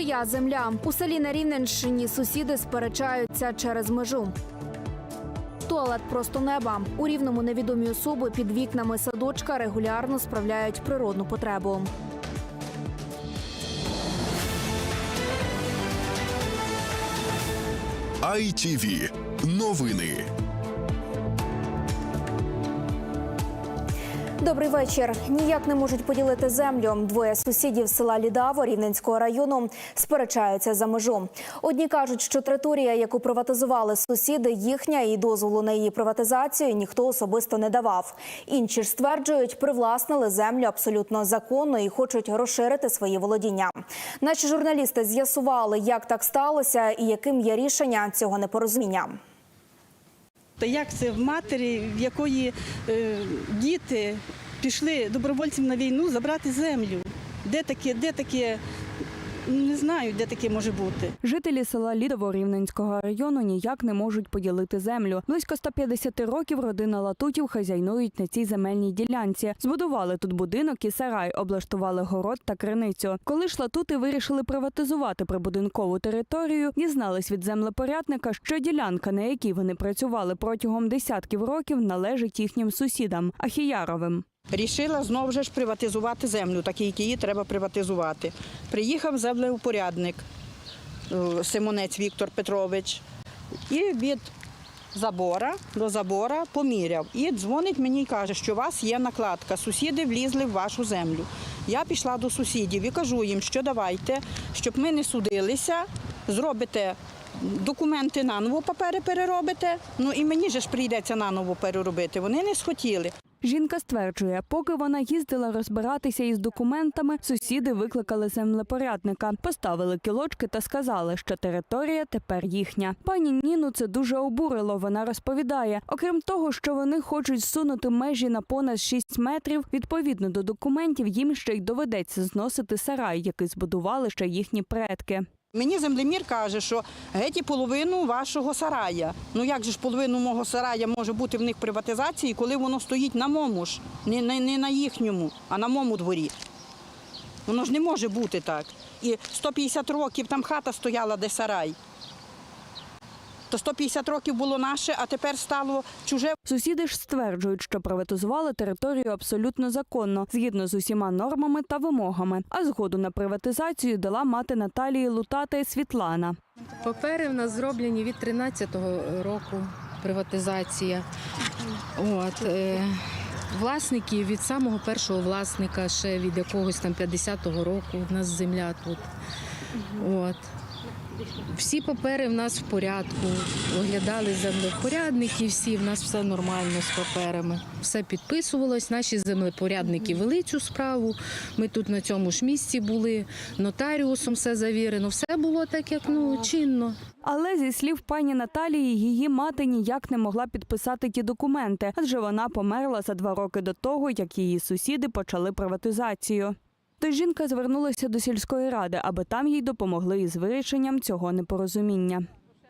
Чия земля у селі на Рівненщині сусіди сперечаються через межу. Туалет просто неба. У рівному невідомі особи під вікнами садочка регулярно справляють природну потребу. ITV. Новини. Добрий вечір. Ніяк не можуть поділити землю. Двоє сусідів села Лідаво Рівненського району сперечаються за межу. Одні кажуть, що територія, яку приватизували сусіди, їхня і дозволу на її приватизацію ніхто особисто не давав. Інші ж стверджують, привласнили землю абсолютно законно і хочуть розширити свої володіння. Наші журналісти з'ясували, як так сталося і яким є рішення цього непорозуміння. Та як це в матері, в якої е, діти пішли добровольцям на війну забрати землю? Де таке, де таке? Не знаю, де таке може бути. Жителі села Лідово Рівненського району ніяк не можуть поділити землю. Близько 150 років родина Латутів хазяйнують на цій земельній ділянці. Збудували тут будинок і сарай, облаштували город та криницю. Коли ж латути вирішили приватизувати прибудинкову територію, дізнались від землепорядника, що ділянка, на якій вони працювали протягом десятків років, належить їхнім сусідам Ахіяровим. Рішила знову ж приватизувати землю, так як її треба приватизувати. Приїхав землеупорядник е, Симонець Віктор Петрович і від забора до забора поміряв. І дзвонить мені і каже, що у вас є накладка, сусіди влізли в вашу землю. Я пішла до сусідів і кажу їм, що давайте, щоб ми не судилися, зробите документи наново папери переробите. Ну і мені ж прийдеться наново переробити. Вони не схотіли. Жінка стверджує, поки вона їздила розбиратися із документами, сусіди викликали землепорядника, поставили кілочки та сказали, що територія тепер їхня. Пані Ніну це дуже обурило. Вона розповідає, окрім того, що вони хочуть зсунути межі на понад 6 метрів, відповідно до документів, їм ще й доведеться зносити сарай, який збудували ще їхні предки. Мені землемір каже, що геть половину вашого сарая. Ну як же ж половину мого сарая може бути в них приватизації, коли воно стоїть на мому ж, не, не, не на їхньому, а на мому дворі. Воно ж не може бути так. І 150 років там хата стояла, де сарай. То 150 років було наше, а тепер стало чуже. Сусіди ж стверджують, що приватизували територію абсолютно законно, згідно з усіма нормами та вимогами. А згоду на приватизацію дала мати Наталії Лутати Світлана. Папери в нас зроблені від 13-го року приватизація. От, е, власники від самого першого власника, ще від якогось там 50-го року у нас земля тут. От. Всі папери в нас в порядку. Оглядали землепорядники, всі в нас все нормально з паперами. Все підписувалось. Наші землепорядники вели цю справу. Ми тут на цьому ж місці були, нотаріусом все завірено. Все було так, як ну чинно. Але зі слів пані Наталії, її мати ніяк не могла підписати ті документи, адже вона померла за два роки до того, як її сусіди почали приватизацію. Тож жінка звернулася до сільської ради, аби там їй допомогли із вирішенням цього непорозуміння.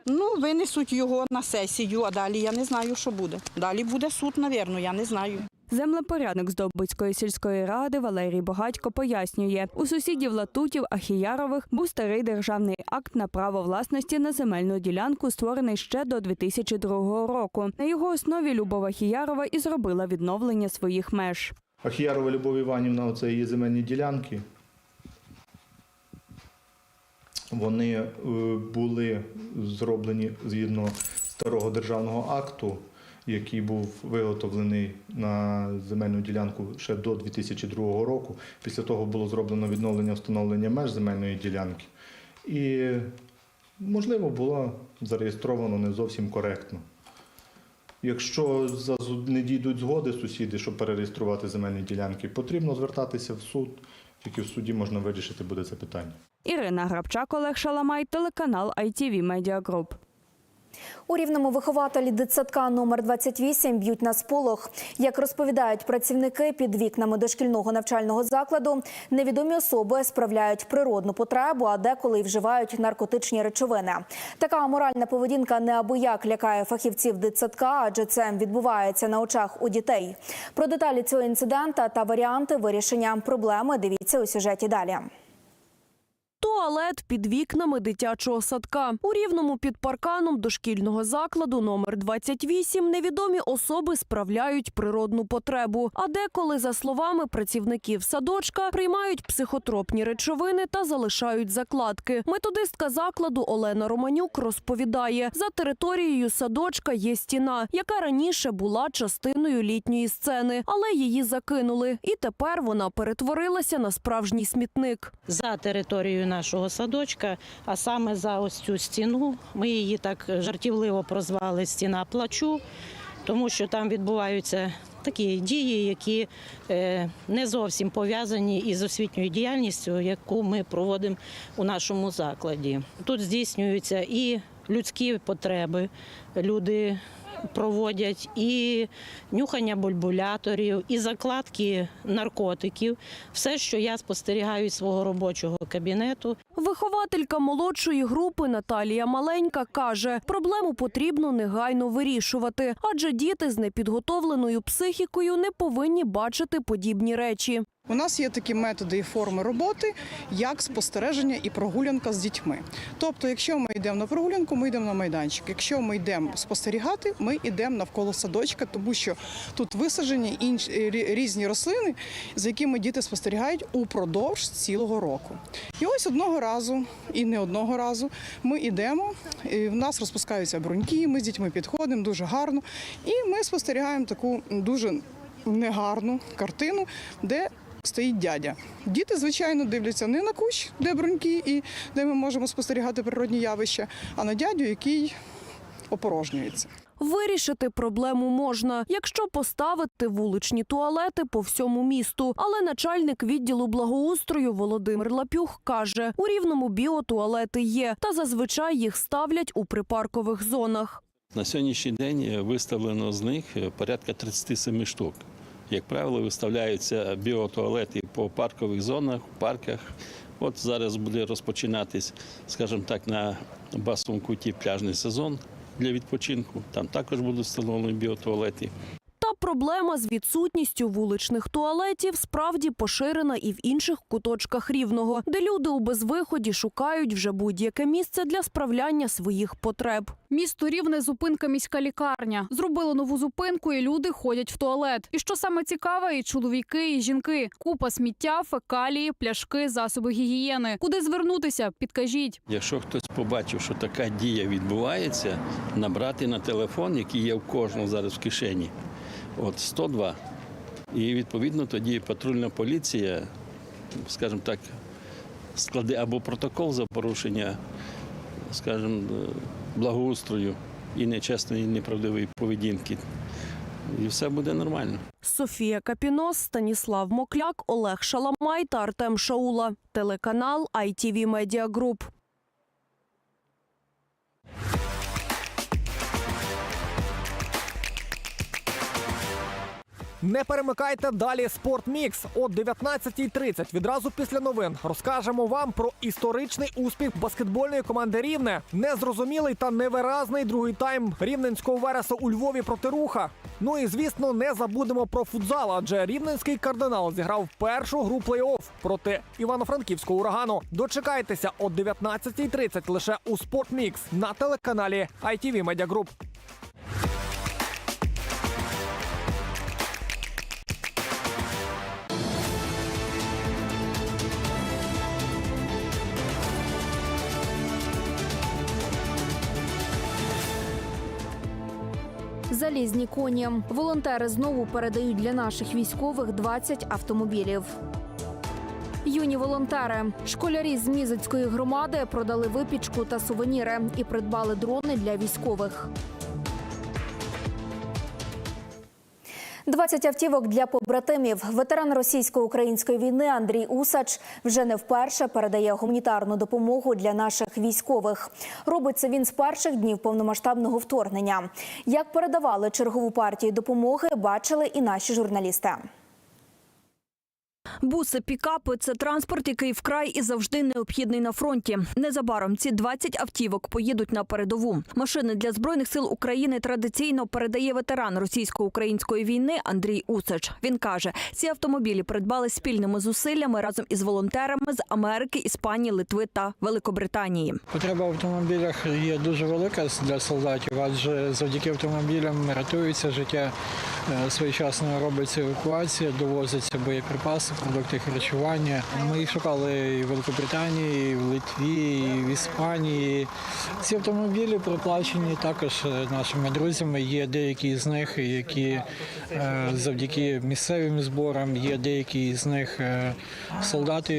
Ну, винесуть його на сесію, а далі я не знаю, що буде. Далі буде суд, напевно, я не знаю. Землепорядник з Довбицької сільської ради Валерій Богатько пояснює, у сусідів Латутів Ахіярових був старий державний акт на право власності на земельну ділянку, створений ще до 2002 року. На його основі Любов Ахіярова і зробила відновлення своїх меж. Ахіярова Любов Іванівна, оце її земельні ділянки. Вони е, були зроблені згідно старого державного акту, який був виготовлений на земельну ділянку ще до 2002 року. Після того було зроблено відновлення встановлення меж земельної ділянки. І, можливо, було зареєстровано не зовсім коректно. Якщо не дійдуть згоди сусіди, щоб перереєструвати земельні ділянки, потрібно звертатися в суд. Тільки в суді можна вирішити буде це питання. Ірина Грабчак, Олег Шаламай, телеканал ITV Media Group. У рівному вихователі дитсадка номер 28 б'ють на сполох. Як розповідають працівники під вікнами дошкільного навчального закладу, невідомі особи справляють природну потребу, а деколи й вживають наркотичні речовини. Така аморальна поведінка неабияк лякає фахівців дитсадка, адже це відбувається на очах у дітей. Про деталі цього інцидента та варіанти вирішення проблеми дивіться у сюжеті далі. Туалет під вікнами дитячого садка. У рівному під парканом дошкільного закладу номер 28 невідомі особи справляють природну потребу. А деколи, за словами працівників садочка, приймають психотропні речовини та залишають закладки. Методистка закладу Олена Романюк розповідає, за територією садочка є стіна, яка раніше була частиною літньої сцени, але її закинули. І тепер вона перетворилася на справжній смітник. за територією нашого садочка, а саме за ось цю стіну. Ми її так жартівливо прозвали стіна плачу, тому що там відбуваються такі дії, які е, не зовсім пов'язані із освітньою діяльністю, яку ми проводимо у нашому закладі. Тут здійснюються і людські потреби, люди проводять і нюхання бульбуляторів, і закладки наркотиків. Все, що я спостерігаю з свого робочого кабінету. Вихователька молодшої групи Наталія Маленька каже, проблему потрібно негайно вирішувати, адже діти з непідготовленою психікою не повинні бачити подібні речі. У нас є такі методи і форми роботи, як спостереження і прогулянка з дітьми. Тобто, якщо ми йдемо на прогулянку, ми йдемо на майданчик. Якщо ми йдемо спостерігати, ми йдемо навколо садочка, тому що тут висаджені інші різні рослини, за якими діти спостерігають упродовж цілого року. І ось одного разу, і не одного разу, ми йдемо. І в нас розпускаються бруньки, ми з дітьми підходимо дуже гарно, і ми спостерігаємо таку дуже негарну картину, де стоїть дядя. Діти, звичайно, дивляться не на кущ, де бруньки і де ми можемо спостерігати природні явища, а на дядю, який опорожнюється. Вирішити проблему можна, якщо поставити вуличні туалети по всьому місту. Але начальник відділу благоустрою Володимир Лапюх каже, у рівному біотуалети є, та зазвичай їх ставлять у припаркових зонах. На сьогоднішній день е, виставлено з них е, порядка 37 штук. Як правило, виставляються біотуалети по паркових зонах, парках. От зараз буде розпочинатись, скажімо так, на басовому куті пляжний сезон для відпочинку. Там також будуть встановлені біотуалети. Проблема з відсутністю вуличних туалетів справді поширена і в інших куточках рівного, де люди у безвиході шукають вже будь-яке місце для справляння своїх потреб. Місто рівне зупинка міська лікарня. Зробили нову зупинку, і люди ходять в туалет. І що саме цікаве, і чоловіки, і жінки. Купа сміття, фекалії, пляшки, засоби гігієни. Куди звернутися? Підкажіть. Якщо хтось побачив, що така дія відбувається, набрати на телефон, який є в кожного зараз в кишені, от 102. І відповідно тоді патрульна поліція, скажімо так, складе або протокол за порушення, скажімо, благоустрою і нечесної, і неправдивої поведінки. І все буде нормально. Софія Капінос, Станіслав Мокляк, Олег Шаламай та Артем Шаула. Телеканал ITV Media Group. Не перемикайте далі Спортмікс о 19.30. Відразу після новин розкажемо вам про історичний успіх баскетбольної команди Рівне, незрозумілий та невиразний другий тайм рівненського вереса у Львові проти руха. Ну і звісно, не забудемо про футзал, адже рівненський кардинал зіграв першу гру плей-офф проти івано-франківського урагану. Дочекайтеся о 19.30 лише у Спортмікс на телеканалі ITV Media Group. Залізні коні. Волонтери знову передають для наших військових 20 автомобілів. Юні волонтери, школярі з Мізицької громади продали випічку та сувеніри і придбали дрони для військових. 20 автівок для побратимів. Ветеран російсько-української війни Андрій Усач вже не вперше передає гуманітарну допомогу для наших військових. Робить це він з перших днів повномасштабного вторгнення. Як передавали чергову партію допомоги, бачили і наші журналісти. Буси, пікапи це транспорт, який вкрай і завжди необхідний на фронті. Незабаром ці 20 автівок поїдуть на передову. Машини для збройних сил України традиційно передає ветеран російсько-української війни Андрій Усач. Він каже, ці автомобілі придбали спільними зусиллями разом із волонтерами з Америки, Іспанії, Литви та Великобританії. Потреба в автомобілях є дуже велика для солдатів, адже завдяки автомобілям рятується життя, е, своєчасно робиться евакуація, довозяться боєприпаси, продукти харчування. Ми їх шукали і в Великобританії, і в Литві, і в Іспанії. Ці автомобілі проплачені також е, нашими друзями. Є деякі з них, які е, завдяки місцевим зборам, є деякі з них е, солдати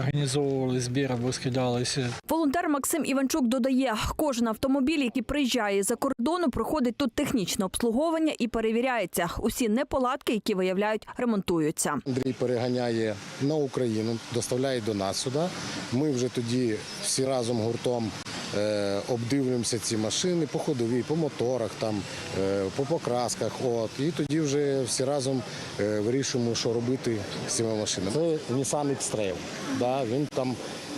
організовували збір або скидалися. Волонтер Максим Іванчук додає, кожен автомобіль, який приїжджає за кордону, проходить тут технічне обслуговування і перевіряється. Усі неполадки, які виявляють, ремонтуються. Андрій переганяє на Україну, доставляє до нас сюди. Ми вже тоді всі разом гуртом е, обдивлюємося ці машини по ходовій, по моторах, там, е, по покрасках. От. І тоді вже всі разом е, вирішуємо, що робити з цими машинами. Це Nissan X-Trail. Да? Він там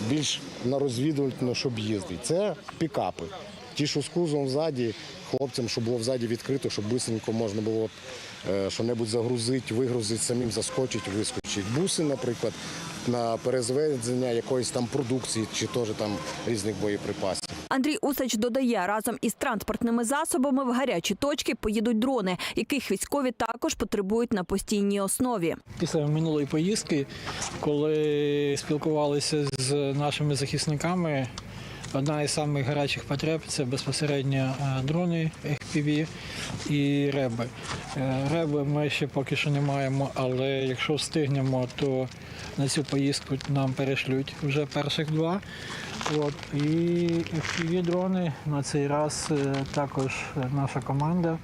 більш на розвідувальну, щоб їздить. Це пікапи. Ті, що з кузовом ззаді, хлопцям, щоб було взаді відкрито, щоб швидко можна було що-небудь загрузити, вигрузити, самим заскочити, вискочити. Буси, наприклад, на перезведення якоїсь там продукції чи теж там різних боєприпасів. Андрій Усач додає, разом із транспортними засобами в гарячі точки поїдуть дрони, яких військові також потребують на постійній основі. Після минулої поїздки, коли спілкувалися з нашими захисниками, одна із самих гарячих потреб це безпосередньо е, дрони FPV і реби. Е, Реби ми ще поки що не маємо, але якщо встигнемо, то на цю поїздку нам перешлють вже перших два. От. І FPV дрони на цей раз е, також наша команда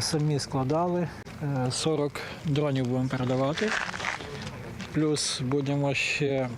самі складали. Е, 40 дронів будемо передавати. Плюс будемо ще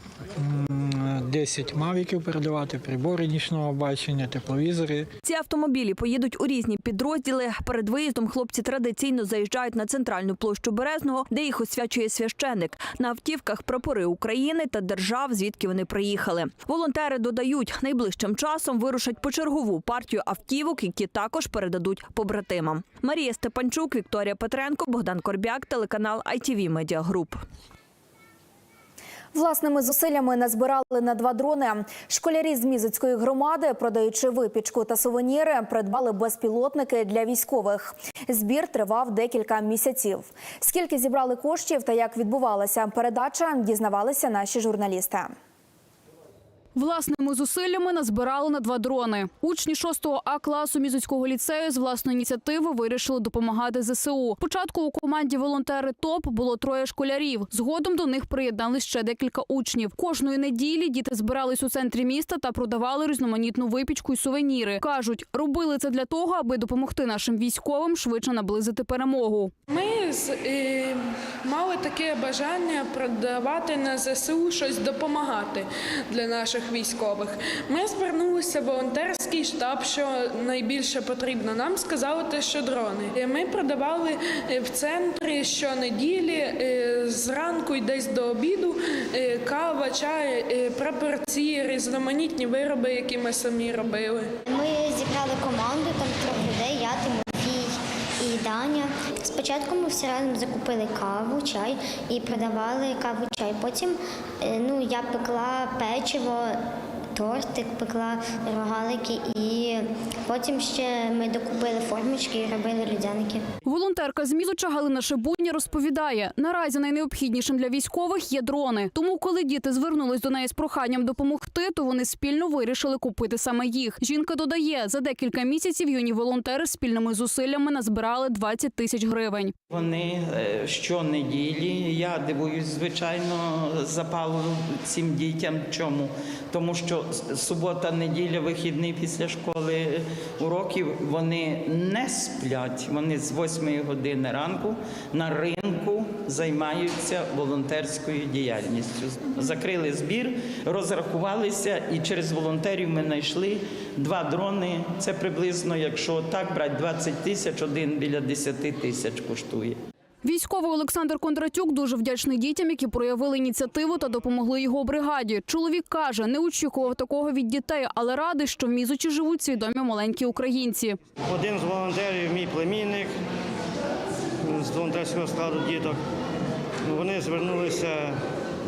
м, 10 мавіків передавати, прибори нічного бачення, тепловізори. Ці автомобілі поїдуть у різні підрозділи. Перед виїздом хлопці традиційно заїжджають на центральну площу Березного, де їх освячує священник. На автівках прапори України та держав, звідки вони приїхали. Волонтери додають, найближчим часом вирушать почергову партію автівок, які також передадуть побратимам. Марія Степанчук, Вікторія Петренко, Богдан Корбяк, телеканал ITV Media Group. Власними зусиллями назбирали на два дрони. Школярі з Мізицької громади, продаючи випічку та сувеніри, придбали безпілотники для військових. Збір тривав декілька місяців. Скільки зібрали коштів та як відбувалася передача, дізнавалися наші журналісти. Власними зусиллями назбирали на два дрони. Учні 6 А класу Мізоцького ліцею з власної ініціативи вирішили допомагати ЗСУ. Спочатку у команді волонтери ТОП було троє школярів. Згодом до них приєднались ще декілька учнів. Кожної неділі діти збирались у центрі міста та продавали різноманітну випічку і сувеніри. кажуть, робили це для того, аби допомогти нашим військовим швидше наблизити перемогу. Ми з- е, мали таке бажання продавати на ЗСУ щось допомагати для наших військових. Ми звернулися в волонтерський штаб, що найбільше потрібно. Нам сказали те, що дрони. Ми продавали е, в центрі щонеділі е, зранку і десь до обіду е, кава, чай, прапорці, різноманітні вироби, які ми самі робили. Ми зібрали команду, там і Спочатку ми всі разом закупили каву, чай і продавали каву, чай. Потім е, ну, я пекла печиво, тортик, пекла рогалики і потім ще ми докупили формочки і робили людяники. Волонтерка з Мізуча Галина Шебудня розповідає, наразі найнеобхіднішим для військових є дрони. Тому, коли діти звернулись до неї з проханням допомогти, то вони спільно вирішили купити саме їх. Жінка додає, за декілька місяців юні волонтери спільними зусиллями назбирали 20 тисяч гривень. Вони е, щонеділі. Я дивуюсь, звичайно, запалу цим дітям. Чому? Тому що субота, неділя, вихідний після школи уроків вони не сплять. Вони з 8 години ранку на ринку займаються волонтерською діяльністю. Закрили збір, розрахувалися, і через волонтерів ми знайшли два дрони. Це приблизно, якщо так брати 20 тисяч, один біля 10 тисяч коштує. Військовий Олександр Кондратюк дуже вдячний дітям, які проявили ініціативу та допомогли його бригаді. Чоловік каже, не очікував такого від дітей, але радий, що в Мізочі живуть свідомі маленькі українці. Один з волонтерів, мій племінник з волонтерського складу діток. Вони звернулися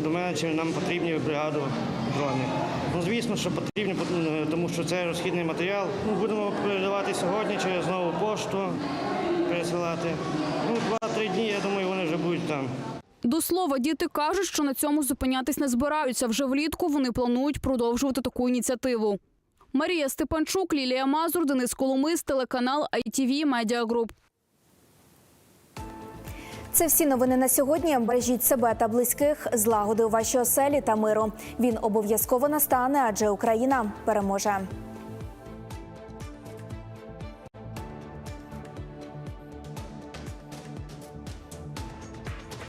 до мене, чи нам потрібні бригаду дронів. Ну, звісно, що потрібні, тому що це розхідний матеріал. Ну, будемо передавати сьогодні через нову пошту, пересилати. Ну, два-три дні, я думаю, вони вже будуть там. До слова, діти кажуть, що на цьому зупинятись не збираються. Вже влітку вони планують продовжувати таку ініціативу. Марія Степанчук, Лілія Мазур, Денис Коломис, телеканал ITV Media Group. Це всі новини на сьогодні. Бережіть себе та близьких, злагоди у вашій оселі та миру. Він обов'язково настане, адже Україна переможе.